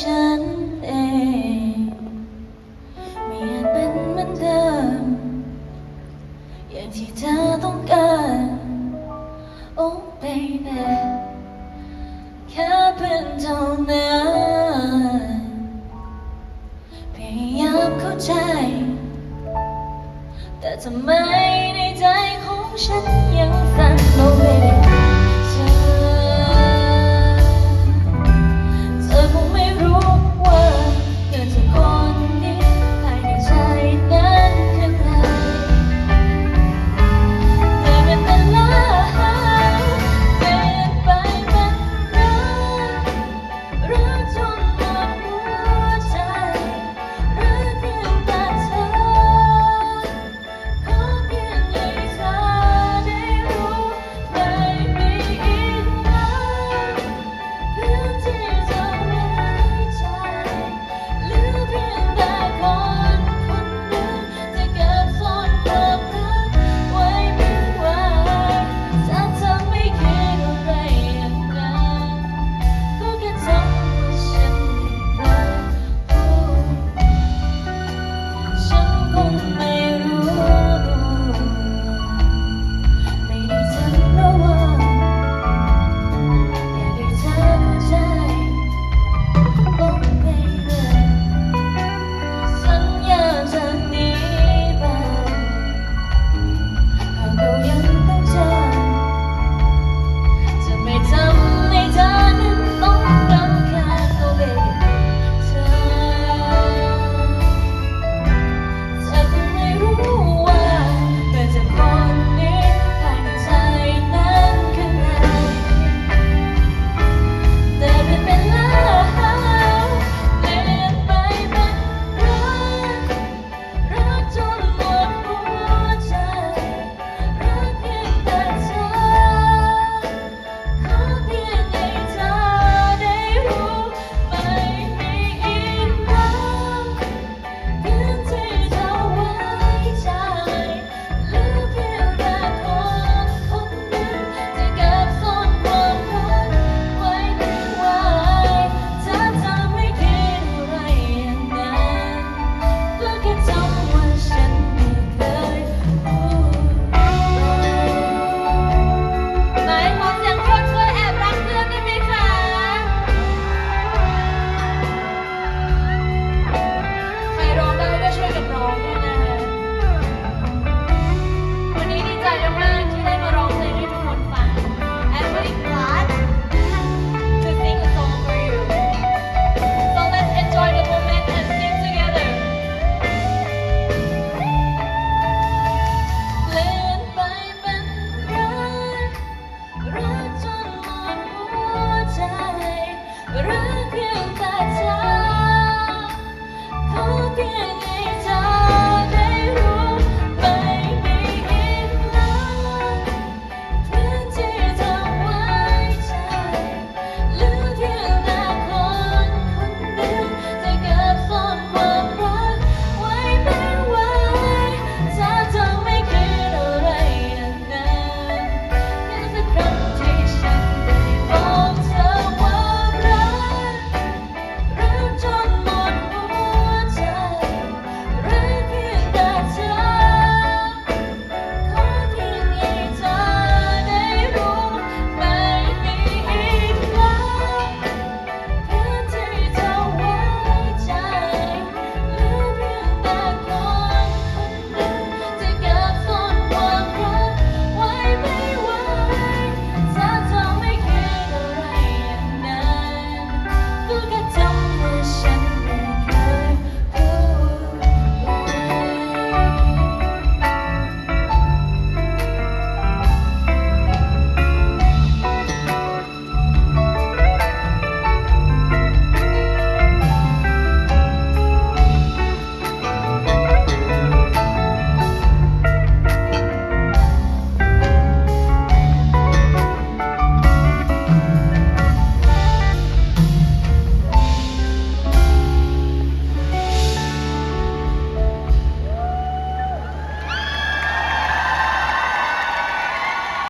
ฉันเอง ไม่อาจเป็นเหมือนเดิม อย่างที่เธอต้องการ Oh baby แค่เป็นเท่านั้นพยายามเข้าใจ แต่ทำไม